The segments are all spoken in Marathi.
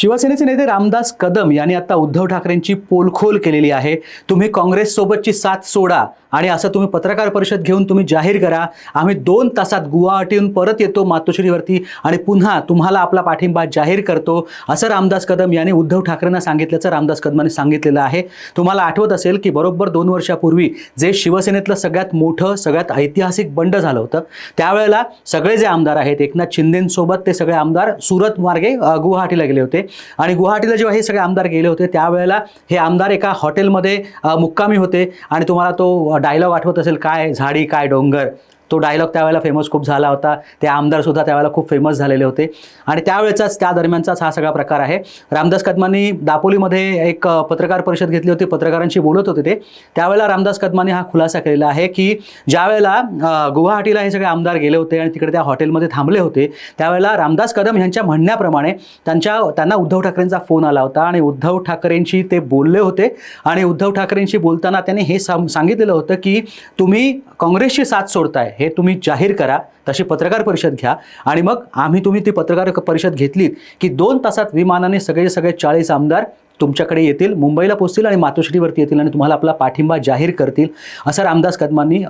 शिवसेनेचे नेते रामदास कदम यांनी आता उद्धव ठाकरेंची पोलखोल केलेली आहे. तुम्ही काँग्रेससोबतची साथ सोडा आणि असं तुम्ही पत्रकार परिषद घेऊन तुम्ही जाहीर करा. आम्ही दोन तासात गुवाहाटीहून परत येतो मातोश्रीवरती आणि पुन्हा तुम्हाला आपला पाठिंबा जाहीर करतो असं रामदास कदम यांनी उद्धव ठाकरेंना सांगितल्याचं रामदास कदमांनी सांगितलेलं आहे. तुम्हाला आठवत असेल की बरोबर दोन वर्षापूर्वी जे शिवसेनेतलं सगळ्यात मोठं सगळ्यात ऐतिहासिक बंड झालं होतं त्यावेळेला सगळे जे आमदार आहेत एकनाथ शिंदेंसोबत ते सगळे आमदार सुरत मार्गे गुवाहाटीला गेले होते. आणि गुवाहाटीला जेव्हा हे सगळे आमदार गेले होते त्यावेळेला हे आमदार एका हॉटेलमध्ये मुक्कामी होते. आणि तुम्हाला तो डायलॉग आठवत असेल काय झाडी काय डोंगर? तो डायलॉग त्यावेळेला फेमस खूप झाला होता. ते आमदारसुद्धा त्यावेळेला खूप फेमस झालेले होते. आणि त्यावेळेचाच त्या दरम्यानचाच हा सगळा प्रकार आहे. रामदास कदमांनी दापोलीमध्ये एक पत्रकार परिषद घेतली होती. पत्रकारांशी बोलत होते ते. त्यावेळेला रामदास कदमांनी हा खुलासा केलेला आहे की ज्यावेळेला गुवाहाटीला हे सगळे आमदार गेले होते आणि तिकडे त्या हॉटेलमध्ये थांबले होते त्यावेळेला रामदास कदम यांच्या म्हणण्याप्रमाणे त्यांच्या त्यांना उद्धव ठाकरेंचा फोन आला होता. आणि उद्धव ठाकरेंशी ते बोलले होते. आणि उद्धव ठाकरेंशी बोलताना त्यांनी हे सांगितलेलं होतं की तुम्ही काँग्रेसची साथ सोडताय. हे तुम्ही जाहीर करा तशी पत्रकार परिषद घ्या. आणि मग आम्ही तुम्ही ती पत्रकार परिषद घेतलीत की दोन तासात विमानाने सगळे सगळे चाळीस आमदार तुमच्याकडे येतील मुंबईला पोचतील आणि मातोश्रीवरती येतील आणि तुम्हाला आपला पाठिंबा जाहीर करतील असं रामदास कदमांनी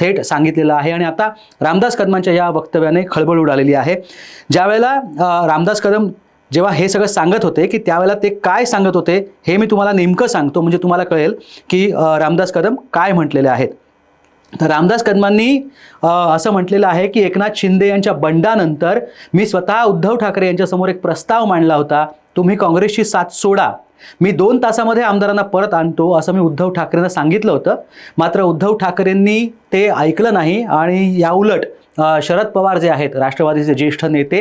थेट सांगितलेलं आहे. आणि आता रामदास कदमांच्या या वक्तव्याने खळबळ उडालेली आहे. ज्यावेळेला रामदास कदम जेव्हा हे सगळं सांगत होते की त्यावेळेला ते काय सांगत होते हे मी तुम्हाला नेमकं सांगतो. म्हणजे तुम्हाला कळेल की रामदास कदम काय म्हटलेले आहेत. तर रामदास कदमांनी असं म्हटलेलं आहे की एकनाथ शिंदे यांच्या बंडानंतर मी स्वतः उद्धव ठाकरे यांच्यासमोर एक प्रस्ताव मांडला होता तुम्ही काँग्रेसची साथ सोडा. मी दोन तासामध्ये आमदारांना परत आणतो असं मी उद्धव ठाकरेंना सांगितलं होतं. मात्र उद्धव ठाकरेंनी ते ऐकलं नाही आणि याउलट शरद पवार जे आहेत राष्ट्रवादीचे ज्येष्ठ नेते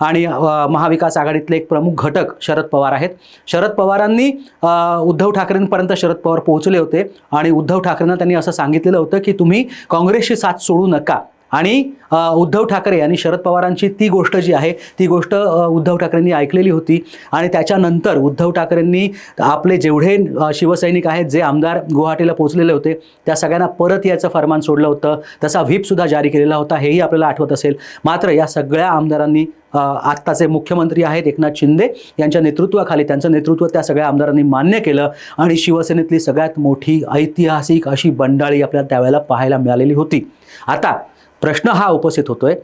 आणि महाविकास आघाडीतले एक प्रमुख घटक शरद पवार आहेत. शरद पवारांनी उद्धव ठाकरेंपर्यंत शरद पवार पोहोचले होते आणि उद्धव ठाकरेंना त्यांनी असं सांगितलेलं होतं की तुम्ही काँग्रेसची साथ सोडू नका. आणि उद्धव ठाकरे आणि शरद पवारांची ती गोष्ट जी आहे ती गोष्ट उद्धव ठाकरेंनी ऐकलेली होती. आणि त्याच्यानंतर उद्धव ठाकरेंनी आपले जेवढे शिवसैनिक आहेत जे आमदार गुवाहाटीला पोहोचलेले होते त्या सगळ्यांना परत याचं फरमान सोडलं होतं. तसा व्हीपसुद्धा जारी केलेला होता हेही आपल्याला आठवत असेल. मात्र या सगळ्या आमदारांनी आत्ताचे मुख्यमंत्री आहेत एकनाथ शिंदे यांच्या नेतृत्वाखाली त्यांचं नेतृत्व त्या सगळ्या आमदारांनी मान्य केलं आणि शिवसेनेतली सगळ्यात मोठी ऐतिहासिक अशी बंडाळी आपल्याला त्यावेळेला पाहायला मिळालेली होती. आता प्रश्न हा उपस्थित होतोय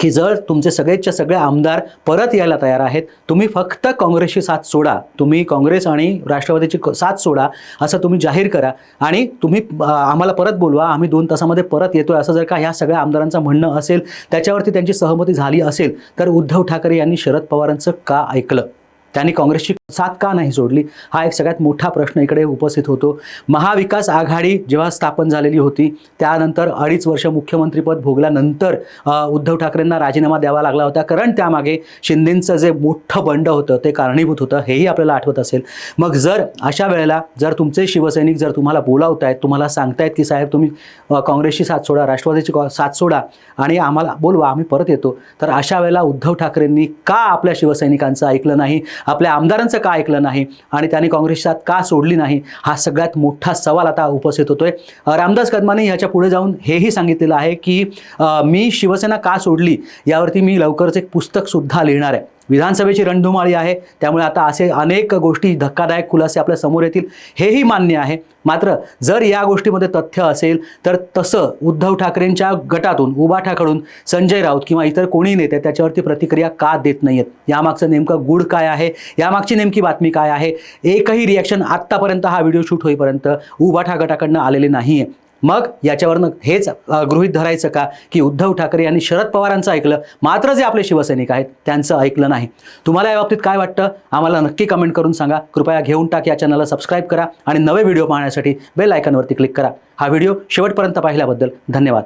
की जर तुमचे सगळेच्या सगळे आमदार परत यायला तयार आहेत तुम्ही फक्त काँग्रेसची साथ सोडा तुम्ही काँग्रेस आणि राष्ट्रवादीची क- साथ सोडा असं तुम्ही जाहीर करा आणि तुम्ही आम्हाला परत बोलवा आम्ही दोन तासामध्ये परत येतोय असं जर का ह्या सगळ्या आमदारांचं म्हणणं असेल त्याच्यावरती त्यांची सहमती झाली असेल तर उद्धव ठाकरे यांनी शरद पवारांचं का ऐकलं? त्यांनी काँग्रेसची साथ का नाही सोडली? हा एक सगळ्यात मोठा प्रश्न इकडे उपस्थित होतो. महाविकास आघाडी जेव्हा स्थापन झालेली होती त्यानंतर अडीच वर्ष मुख्यमंत्रीपद भोगल्यानंतर उद्धव ठाकरेंना राजीनामा द्यावा लागला होता. कारण त्यामागे शिंदेंचं जे मोठं बंड होतं ते कारणीभूत होतं हेही आपल्याला आठवत असेल. मग जर अशा वेळेला जर तुमचे शिवसैनिक जर तुम्हाला बोलावतायत तुम्हाला सांगतायत की साहेब तुम्ही काँग्रेसची साथ सोडा राष्ट्रवादीची साथ सोडा आणि आम्हाला बोलवा आम्ही परत येतो. तर अशा वेळेला उद्धव ठाकरेंनी का आपल्या शिवसैनिकांचं ऐकलं नाही? आपल्या आमदारांचं का ऐकलं नाही आणि त्यांनी काँग्रेसची साथ का सोडली नाही? हा सगळ्यात मोठा सवाल आता उपस्थित होतोय. रामदास कदमाने ह्याच्या पुढे जाऊन हेही सांगितलेलं आहे की मी शिवसेना का सोडली? यावरती मी लवकरच एक पुस्तकसुद्धा लिहिणार आहे. विधानसभेची रणधुमाळी आहे. त्यामुळे आता असे अनेक गोष्टी धक्कादायक खुलासे आपल्यासमोर येतील हेही मान्य आहे. मात्र जर या गोष्टीमध्ये तथ्य असेल तर तसं उद्धव ठाकरेंच्या गटातून उबाठाकडून संजय राऊत किंवा इतर कोणी नेते त्याच्यावरती प्रतिक्रिया का देत नाही आहेत यामागचं नेमकं गुड काय आहे? यामागची नेमकी बातमी काय आहे? एकही रिॲक्शन आत्तापर्यंत हा व्हिडिओ शूट होईपर्यंत उबाठा गटाकडनं आलेले नाही आहे मग याच्यावरनं हेच गृहित गृहीत धरायचं का की उद्धव ठाकरे यांनी शरद पवारांचं ऐकलं मात्र जे आपले शिवसैनिक आहेत त्यांचं ऐकलं नाही. तुम्हाला या बाबतीत काय वाटतं? आम्हाला नक्की कमेंट करून सांगा. कृपया घेऊन टाक या चॅनलला सबस्क्राईब करा आणि नवे व्हिडिओ पाहण्यासाठी बेल आयकॉनवरती क्लिक करा. हा व्हिडिओ शेवटपर्यंत पाहिल्याबद्दल धन्यवाद.